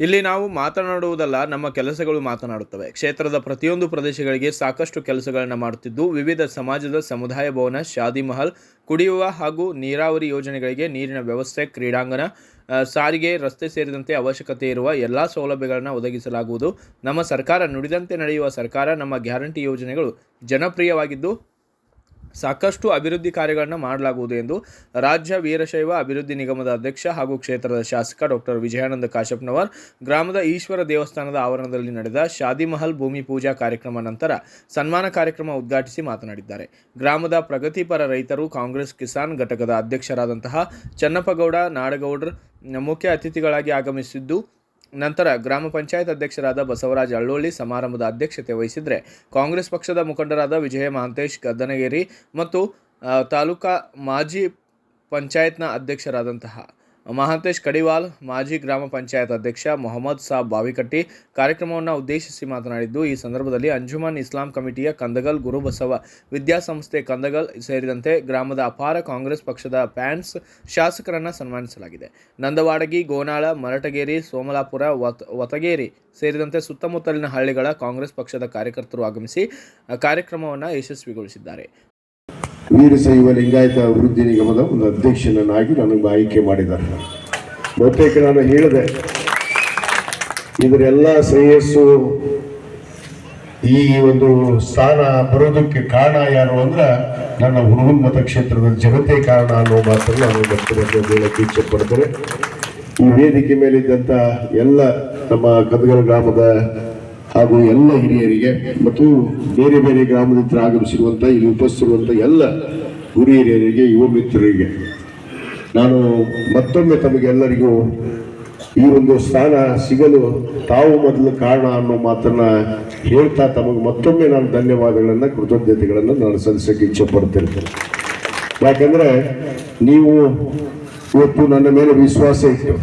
ಇಲ್ಲಿ ನಾವು ಮಾತನಾಡುವುದಲ್ಲ, ನಮ್ಮ ಕೆಲಸಗಳು ಮಾತನಾಡುತ್ತವೆ. ಕ್ಷೇತ್ರದ ಪ್ರತಿಯೊಂದು ಪ್ರದೇಶಗಳಿಗೆ ಸಾಕಷ್ಟು ಕೆಲಸಗಳನ್ನು ಮಾಡುತ್ತಿದ್ದು, ವಿವಿಧ ಸಮಾಜದ ಸಮುದಾಯ ಭವನ, ಶಾದಿ ಮಹಲ್, ಕುಡಿಯುವ ಹಾಗೂ ನೀರಾವರಿ ಯೋಜನೆಗಳಿಗೆ ನೀರಿನ ವ್ಯವಸ್ಥೆ, ಕ್ರೀಡಾಂಗಣ ಸಾರಿಗೆ, ರಸ್ತೆ ಸೇರಿದಂತೆ ಅವಶ್ಯಕತೆ ಇರುವ ಎಲ್ಲ ಸೌಲಭ್ಯಗಳನ್ನು ಒದಗಿಸಲಾಗುವುದು. ನಮ್ಮ ಸರ್ಕಾರ ನುಡಿದಂತೆ ನಡೆಯುವ ಸರ್ಕಾರ, ನಮ್ಮ ಗ್ಯಾರಂಟಿ ಯೋಜನೆಗಳು ಜನಪ್ರಿಯವಾಗಿದ್ದು ಸಾಕಷ್ಟು ಅಭಿವೃದ್ಧಿ ಕಾರ್ಯಗಳನ್ನು ಮಾಡಲಾಗುವುದು ಎಂದು ರಾಜ್ಯ ವೀರಶೈವ ಅಭಿವೃದ್ಧಿ ನಿಗಮದ ಅಧ್ಯಕ್ಷ ಹಾಗೂ ಕ್ಷೇತ್ರದ ಶಾಸಕ ಡಾಕ್ಟರ್ ವಿಜಯಾನಂದ ಕಾಶಪ್ಪನವರ್ ಗ್ರಾಮದ ಈಶ್ವರ ದೇವಸ್ಥಾನದ ಆವರಣದಲ್ಲಿ ನಡೆದ ಶಾದಿ ಮಹಲ್ ಭೂಮಿ ಪೂಜಾ ಕಾರ್ಯಕ್ರಮ ನಂತರ ಸನ್ಮಾನ ಕಾರ್ಯಕ್ರಮ ಉದ್ಘಾಟಿಸಿ ಮಾತನಾಡಿದ್ದಾರೆ. ಗ್ರಾಮದ ಪ್ರಗತಿಪರ ರೈತರು, ಕಾಂಗ್ರೆಸ್ ಕಿಸಾನ್ ಘಟಕದ ಅಧ್ಯಕ್ಷರಾದಂತಹ ಚನ್ನಪ್ಪಗೌಡ, ನಾಡಗೌಡರ್ ಮುಖ್ಯ ಅತಿಥಿಗಳಾಗಿ ಆಗಮಿಸಿದ್ದು ನಂತರ ಗ್ರಾಮ ಪಂಚಾಯತ್ ಅಧ್ಯಕ್ಷರಾದ ಬಸವರಾಜ ಅಳ್ಳೋಳ್ಳಿ ಸಮಾರಂಭದ ಅಧ್ಯಕ್ಷತೆ ವಹಿಸಿದರೆ ಕಾಂಗ್ರೆಸ್ ಪಕ್ಷದ ಮುಖಂಡರಾದ ವಿಜಯ ಮಹಾಂತೇಶ್, ಗದ್ದನಗೇರಿ ಮತ್ತು ತಾಲೂಕಾ ಮಾಜಿ ಪಂಚಾಯತ್ನ ಅಧ್ಯಕ್ಷರಾದಂತಹ ಮಹಾಂತೇಶ್ ಕಡಿವಾಲ್, ಮಾಜಿ ಗ್ರಾಮ ಪಂಚಾಯತ್ ಅಧ್ಯಕ್ಷ ಮೊಹಮ್ಮದ್ ಸಾಬ್ ಬಾವಿಕಟ್ಟಿ ಕಾರ್ಯಕ್ರಮವನ್ನು ಉದ್ದೇಶಿಸಿ ಮಾತನಾಡಿದ್ದು, ಈ ಸಂದರ್ಭದಲ್ಲಿ ಅಂಜುಮನ್ ಇಸ್ಲಾಂ ಕಮಿಟಿಯ ಕಂದಗಲ್ ಗುರುಬಸವ ವಿದ್ಯಾಸಂಸ್ಥೆ ಕಂದಗಲ್ ಸೇರಿದಂತೆ ಗ್ರಾಮದ ಅಪಾರ ಕಾಂಗ್ರೆಸ್ ಪಕ್ಷದ ಪ್ಯಾನ್ಸ್ ಶಾಸಕರನ್ನು ಸನ್ಮಾನಿಸಲಾಗಿದೆ. ನಂದವಾಡಗಿ, ಗೋನಾಳ, ಮರಟಗೇರಿ, ಸೋಮಲಾಪುರ, ವತ್, ವತಗೇರಿ ಸೇರಿದಂತೆ ಸುತ್ತಮುತ್ತಲಿನ ಹಳ್ಳಿಗಳ ಕಾಂಗ್ರೆಸ್ ಪಕ್ಷದ ಕಾರ್ಯಕರ್ತರು ಆಗಮಿಸಿ ಕಾರ್ಯಕ್ರಮವನ್ನು ಯಶಸ್ವಿಗೊಳಿಸಿದ್ದಾರೆ. ವೀರಶೈವ ಲಿಂಗಾಯತ ಅಭಿವೃದ್ಧಿ ನಿಗಮದ ಒಂದು ಅಧ್ಯಕ್ಷನನ್ನಾಗಿ ನನಗೆ ಆಯ್ಕೆ ಮಾಡಿದ್ದಾರೆ. ಬಹುತೇಕ ನಾನು ಹೇಳಿದೆ, ಇದರೆಲ್ಲ ಶ್ರೇಯಸ್ಸು, ಈ ಒಂದು ಸ್ಥಾನ ಬರೋದಕ್ಕೆ ಕಾರಣ ಯಾರು ಅಂದ್ರೆ ನನ್ನ ಹುಡುಗನ ಮತಕ್ಷೇತ್ರದ ಜನತೆ ಕಾರಣ ಅನ್ನೋ ಮಾತನ್ನು ನಾನು ಭಕ್ತರನ್ನು ಹೇಳಕ್ಕೆ ಇಚ್ಛೆ ಪಡ್ತೇನೆ. ಈ ವೇದಿಕೆ ಮೇಲಿದ್ದಂಥ ಎಲ್ಲ ನಮ್ಮ ಕದಗಲ್ ಗ್ರಾಮದ ಹಾಗೂ ಎಲ್ಲ ಹಿರಿಯರಿಗೆ ಮತ್ತು ಬೇರೆ ಬೇರೆ ಗ್ರಾಮದಿಂದ ಆಗಮಿಸಿರುವಂಥ ಇಲ್ಲಿ ಉಪಸ್ಥಿರುವಂಥ ಎಲ್ಲ ಗುರು ಹಿರಿಯರಿಗೆ, ಯುವ ಮಿತ್ರರಿಗೆ ನಾನು ಮತ್ತೊಮ್ಮೆ ತಮಗೆಲ್ಲರಿಗೂ ಈ ಒಂದು ಸ್ಥಾನ ಸಿಗಲು ತಾವು ಮೊದಲು ಕಾರಣ ಅನ್ನೋ ಮಾತನ್ನು ಹೇಳ್ತಾ ತಮಗೆ ಮತ್ತೊಮ್ಮೆ ನಾನು ಧನ್ಯವಾದಗಳನ್ನು, ಕೃತಜ್ಞತೆಗಳನ್ನು ನಾನು ಸಲ್ಲಿಸೋಕ್ಕೆ ಇಚ್ಛೆ ಪಡ್ತಿರ್ತೇನೆ ಯಾಕೆಂದರೆ ನೀವು ಇವತ್ತು ನನ್ನ ಮೇಲೆ ವಿಶ್ವಾಸ ಇತ್ತು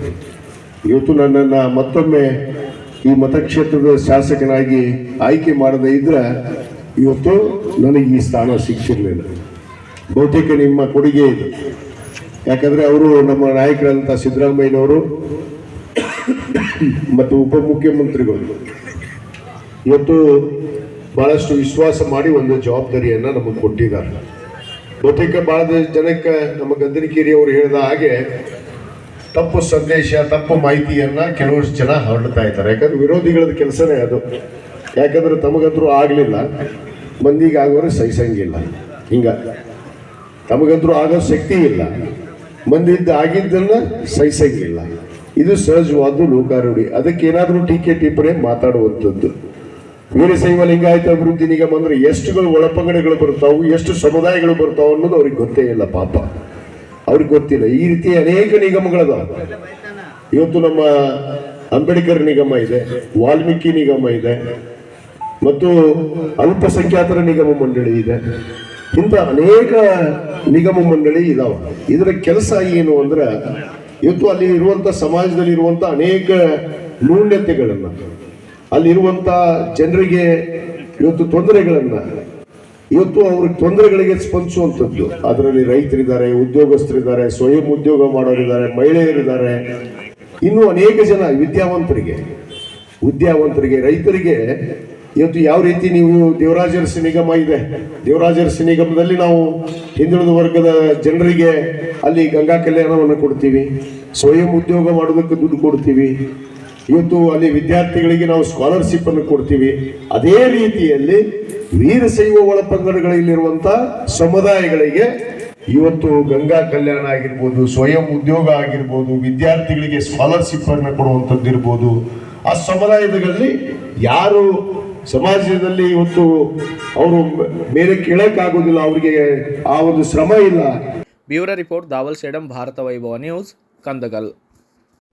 ಇವತ್ತು ನನ್ನನ್ನು ಮತ್ತೊಮ್ಮೆ ಈ ಮತಕ್ಷೇತ್ರದ ಶಾಸಕನಾಗಿ ಆಯ್ಕೆ ಮಾಡದೇ ಇದ್ರೆ ಇವತ್ತು ನನಗೆ ಈ ಸ್ಥಾನ ಸಿಕ್ಕಿರಲಿಲ್ಲ ಬಹುತೇಕ ನಿಮ್ಮ ಕೊಡುಗೆ ಇದು. ಯಾಕಂದ್ರೆ ಅವರು ನಮ್ಮ ನಾಯಕರಂತ ಸಿದ್ದರಾಮಯ್ಯನವರು ಮತ್ತು ಉಪಮುಖ್ಯಮಂತ್ರಿಗಳು. ಇವತ್ತು ಬಹಳಷ್ಟು ವಿಶ್ವಾಸ ಮಾಡಿ ಒಂದು ಜವಾಬ್ದಾರಿಯನ್ನ ನಮಗೆ ಕೊಟ್ಟಿದ್ದಾರೆ. ಬಹುತೇಕ ಭಾಳ ಜನಕ್ಕೆ ನಮ್ಮ ಗದ್ದನಕೇರಿ ಅವರು ಹೇಳಿದ ಹಾಗೆ ತಪ್ಪು ಸಂದೇಶ, ತಪ್ಪು ಮಾಹಿತಿಯನ್ನ ಕೆಲವಷ್ಟು ಜನ ಹರಡ್ತಾ ಇದ್ದಾರೆ. ಯಾಕಂದ್ರೆ ವಿರೋಧಿಗಳದ ಕೆಲಸನೇ ಅದು. ಯಾಕಂದ್ರೆ ತಮಗಂತರೂ ಆಗಲಿಲ್ಲ. ಮಂದಿಗೆ ಆಗೋರು ಸಹಿಸಂಗಿಲ್ಲ ಹಿಂಗ. ತಮಗಂತರೂ ಆಗೋ ಶಕ್ತಿ ಇಲ್ಲ. ಮಂದಿದ್ದು ಆಗಿದ್ದನ್ನ ಸಹಿಸಂಗಿಲ್ಲ ಇದು ಸಹಜವಾದ ಲೋಕಾರೂಢಿ. ಅದಕ್ಕೆ ಏನಾದರೂ ಟೀಕೆ, ಟಿಪ್ಪಣಿ ಮಾತಾಡುವಂಥದ್ದು. ವೀರಶೈವ ಲಿಂಗಾಯತ ಅಭಿವೃದ್ಧಿ ನಿಗಮ ಅಂದ್ರೆ ಎಷ್ಟುಗಳು ಒಳಪಂಗಡಗಳು ಬರ್ತಾವು ಎಷ್ಟು ಸಮುದಾಯಗಳು ಬರ್ತಾವೆ ಅನ್ನೋದು ಅವ್ರಿಗೆ ಗೊತ್ತೇ ಇಲ್ಲ ಪಾಪ. ಅವ್ರಿಗೆ ಗೊತ್ತಿಲ್ಲ. ಈ ರೀತಿ ಅನೇಕ ನಿಗಮಗಳದ ಇವತ್ತು ನಮ್ಮ ಅಂಬೇಡ್ಕರ್ ನಿಗಮ ಇದೆ, ವಾಲ್ಮೀಕಿ ನಿಗಮ ಇದೆ, ಮತ್ತು ಅಲ್ಪಸಂಖ್ಯಾತರ ನಿಗಮ ಮಂಡಳಿ ಇದೆ. ಇಂಥ ಅನೇಕ ನಿಗಮ ಮಂಡಳಿ ಇದಾವೆ. ಇದರ ಕೆಲಸ ಏನು ಅಂದ್ರೆ, ಇವತ್ತು ಅಲ್ಲಿ ಇರುವಂತ ಸಮಾಜದಲ್ಲಿ ಇರುವಂತ ಅನೇಕ ನ್ಯೂನ್ಯತೆಗಳನ್ನ ಅಲ್ಲಿರುವಂತ ಜನರಿಗೆ ಇವತ್ತು ತೊಂದರೆಗಳನ್ನ ಇವತ್ತು ಅವ್ರ ತೊಂದರೆಗಳಿಗೆ ಸ್ಪಂದಿಸುವಂಥದ್ದು. ಅದರಲ್ಲಿ ರೈತರಿದ್ದಾರೆ, ಉದ್ಯೋಗಸ್ಥರಿದ್ದಾರೆ, ಸ್ವಯಂ ಉದ್ಯೋಗ ಮಾಡೋರಿದ್ದಾರೆ, ಮಹಿಳೆಯರಿದ್ದಾರೆ. ಇನ್ನು ಅನೇಕ ಜನ ವಿದ್ಯಾವಂತರಿಗೆ ವಿದ್ಯಾವಂತರಿಗೆ, ರೈತರಿಗೆ ಇವತ್ತು ಯಾವ ರೀತಿ ನೀವು ದೇವರಾಜರಸಿ ನಿಗಮ ಇದೆ? ದೇವರಾಜರಸಿ ನಿಗಮದಲ್ಲಿ ನಾವು ಹಿಂದುಳಿದ ವರ್ಗದ ಜನರಿಗೆ ಅಲ್ಲಿ ಗಂಗಾ ಕಲ್ಯಾಣವನ್ನು ಕೊಡ್ತೀವಿ. ಸ್ವಯಂ ಉದ್ಯೋಗ ಮಾಡೋದಕ್ಕೆ ದುಡ್ಡು ಕೊಡ್ತೀವಿ. ಇವತ್ತು ಅಲ್ಲಿ ವಿದ್ಯಾರ್ಥಿಗಳಿಗೆ ನಾವು ಸ್ಕಾಲರ್ಶಿಪ್ ಅನ್ನು ಕೊಡ್ತೀವಿ. ಅದೇ ರೀತಿಯಲ್ಲಿ ವೀರಶೈವ ಒಳಪಂಗಡಗಳಲ್ಲಿರುವಂತ ಸಮುದಾಯಗಳಿಗೆ ಇವತ್ತು ಗಂಗಾ ಕಲ್ಯಾಣ ಆಗಿರ್ಬೋದು, ಸ್ವಯಂ ಉದ್ಯೋಗ ಆಗಿರ್ಬೋದು, ವಿದ್ಯಾರ್ಥಿಗಳಿಗೆ ಸ್ಕಾಲರ್ಶಿಪ್ ಅನ್ನು ಕೊಡುವಂಥದ್ದು ಇರ್ಬೋದು. ಆ ಸಮುದಾಯದಲ್ಲಿ ಯಾರು ಸಮಾಜದಲ್ಲಿ ಇವತ್ತು ಅವರು ಮೇಲೆ ಕೇಳಕ್ಕಾಗೋದಿಲ್ಲ ಅವರಿಗೆ ಆ ಒಂದು ಶ್ರಮ ಇಲ್ಲ. Bureau report Dawal Sedam Bharata Vaibhava news, Kandagal.